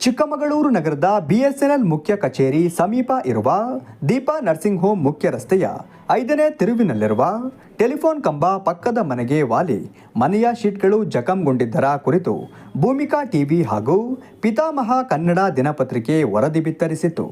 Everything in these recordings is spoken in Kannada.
ಚಿಕ್ಕಮಗಳೂರು ನಗರದ ಬಿಎಸ್ಎನ್ಎಲ್ ಮುಖ್ಯ ಕಚೇರಿ ಸಮೀಪ ಇರುವ ದೀಪಾ ನರ್ಸಿಂಗ್ ಹೋಮ್ ಮುಖ್ಯ ರಸ್ತೆಯ ಐದನೇ ತಿರುವಿನಲ್ಲಿರುವ ಟೆಲಿಫೋನ್ ಕಂಬ ಪಕ್ಕದ ಮನೆಗೆ ವಾಲಿ, ಮನೆಯ ಶೀಟ್ಗಳು ಜಖಂಗೊಂಡಿದ್ದರ ಕುರಿತು ಭೂಮಿಕಾ ಟಿವಿ ಹಾಗೂ ಪಿತಾಮಹ ಕನ್ನಡ ದಿನಪತ್ರಿಕೆ ವರದಿ ಬಿತ್ತರಿಸಿತು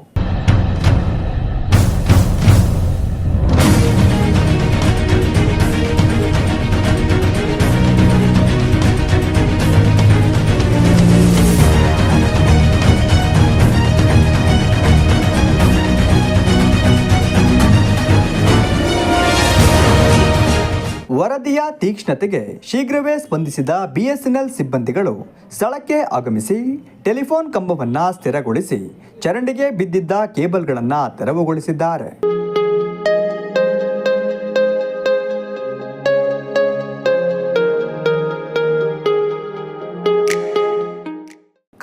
ವರದಿಯ ತೀಕ್ಷ್ಣತೆಗೆ ಶೀಘ್ರವೇ ಸ್ಪಂದಿಸಿದ ಬಿಎಸ್ಎನ್ಎಲ್ ಸಿಬ್ಬಂದಿಗಳು ಸ್ಥಳಕ್ಕೆ ಆಗಮಿಸಿ ಟೆಲಿಫೋನ್ ಕಂಬವನ್ನು ಸ್ಥಿರಗೊಳಿಸಿ ಚರಂಡಿಗೆ ಬಿದ್ದಿದ್ದ ಕೇಬಲ್ಗಳನ್ನು ತೆರವುಗೊಳಿಸಿದ್ದಾರೆ.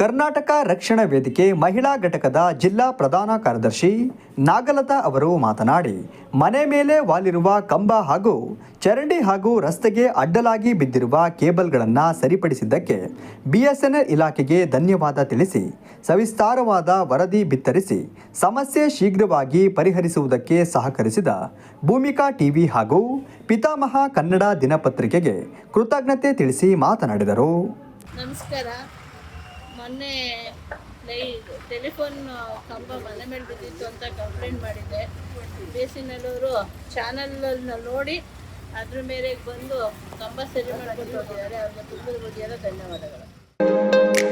ಕರ್ನಾಟಕ ರಕ್ಷಣಾ ವೇದಿಕೆ ಮಹಿಳಾ ಘಟಕದ ಜಿಲ್ಲಾ ಪ್ರಧಾನ ಕಾರ್ಯದರ್ಶಿ ನಾಗಲತಾ ಅವರು ಮಾತನಾಡಿ, ಮನೆ ಮೇಲೆ ವಾಲಿರುವ ಕಂಬ ಹಾಗೂ ಚರಂಡಿ ಹಾಗೂ ರಸ್ತೆಗೆ ಅಡ್ಡಲಾಗಿ ಬಿದ್ದಿರುವ ಕೇಬಲ್ಗಳನ್ನು ಸರಿಪಡಿಸಿದ್ದಕ್ಕೆ ಬಿಎಸ್ಎನ್ಎಲ್ ಇಲಾಖೆಗೆ ಧನ್ಯವಾದ ತಿಳಿಸಿ, ಸವಿಸ್ತಾರವಾದ ವರದಿ ಬಿತ್ತರಿಸಿ, ಸಮಸ್ಯೆ ಶೀಘ್ರವಾಗಿ ಪರಿಹರಿಸುವುದಕ್ಕೆ ಸಹಕರಿಸಿದ ಭೂಮಿಕಾ ಟಿವಿ ಹಾಗೂ ಪಿತಾಮಹ ಕನ್ನಡ ದಿನಪತ್ರಿಕೆಗೆ ಕೃತಜ್ಞತೆ ತಿಳಿಸಿ ಮಾತನಾಡಿದರು. ನಮಸ್ಕಾರ. ಮೊನ್ನೆ ಲೈ ಟೆಲಿಫೋನ್ ಕಂಬ ಮನೆ ಮೇಲೆ ಬಿದ್ದಿತ್ತು ಅಂತ ಕಂಪ್ಲೇಂಟ್ ಮಾಡಿದ್ದೆ ಬೇಸಿನಲ್ಲೂರು ಚಾನಲ್ನ ನೋಡಿ ಅದ್ರ ಮೇರೆಗೆ ಬಂದು ಕಂಬ ಸರಿ ಮಾಡ್ಕೊಂಡು ಹೋಗಿದ್ದಾರೆ. ಅವ್ರಿಗೆ ತುಂಬ ಧನ್ಯವಾದಗಳು.